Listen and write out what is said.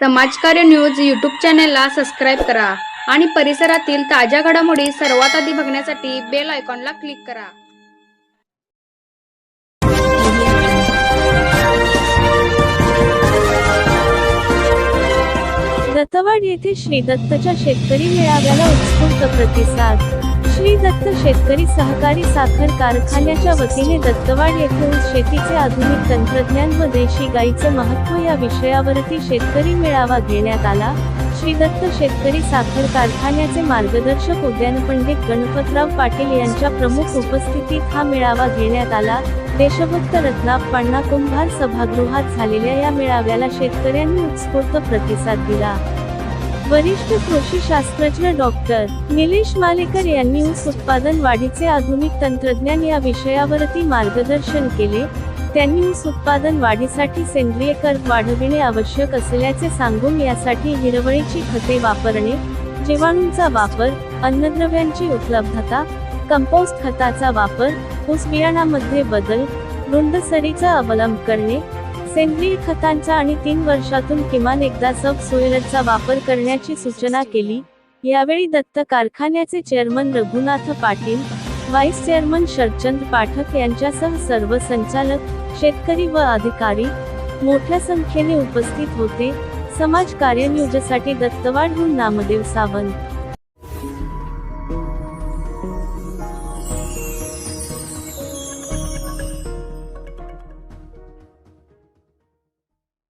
समाजकार्य news YouTube चॅनेलला subscribe करा आणि परिसरातील ताज्या घडामोडी सर्वात आधी बघण्यासाठी बेल आयकॉनला क्लिक करा. दत्तवाड येथे श्री दत्तच्या शेतकरी मेळाव्याला उत्स्फूर्त प्रतिसाद. श्री दत्त शेतकरी सहकारी साखर कारखान्याच्या वतीने दत्तवाड येथून शेतीचे आधुनिक तंत्रज्ञान व देशी गाईचे महत्त्व या विषयावरती शेतकरी मेळावा घेण्यात आला. श्री दत्त शेतकरी साखर कारखान्याचे मार्गदर्शक उद्यान पंडित गणपतराव पाटील यांच्या प्रमुख उपस्थितीत हा मेळावा घेण्यात आला. देशभक्त रत्नाप्पांना कुंभार सभागृहात झालेल्या या मेळाव्याला शेतकऱ्यांनी उत्स्फूर्त प्रतिसाद दिला. वरिष्ठ कृषी शास्त्रज्ञ डॉक्टर निलेश मालेकर यांनी ऊस उत्पादन वाढीचे आधुनिक तंत्रज्ञान या विषयावरती मार्गदर्शन केले. त्यांनी ऊस उत्पादन वाढीसाठी सेंद्रिय कर वाढविणे आवश्यक असल्याचे सांगून यासाठी हिरवळीची खते वापरणे जीवाणूंचा वापर अन्नद्रव्यांची उपलब्धता कंपोस्ट खताचा वापर ऊस बियाणामध्ये बदल रुंदसरीचा अवलंब करणे सेंद्रिय खतांचा आणि तीन वर्षातून किमान एकदा सब सोयलचा वापर करण्याची सूचना केली. यावेळी दत्त कारखान्याचे chairman Raghunath Patil vice chairman Sharchand Pathak यांच्यासह सर्व संचालक शेतकरी व अधिकारी मोठ्या संख्येने उपस्थित होते. समाज कार्य न्यूजसाठी दत्तवाडहून नामदेव सावंत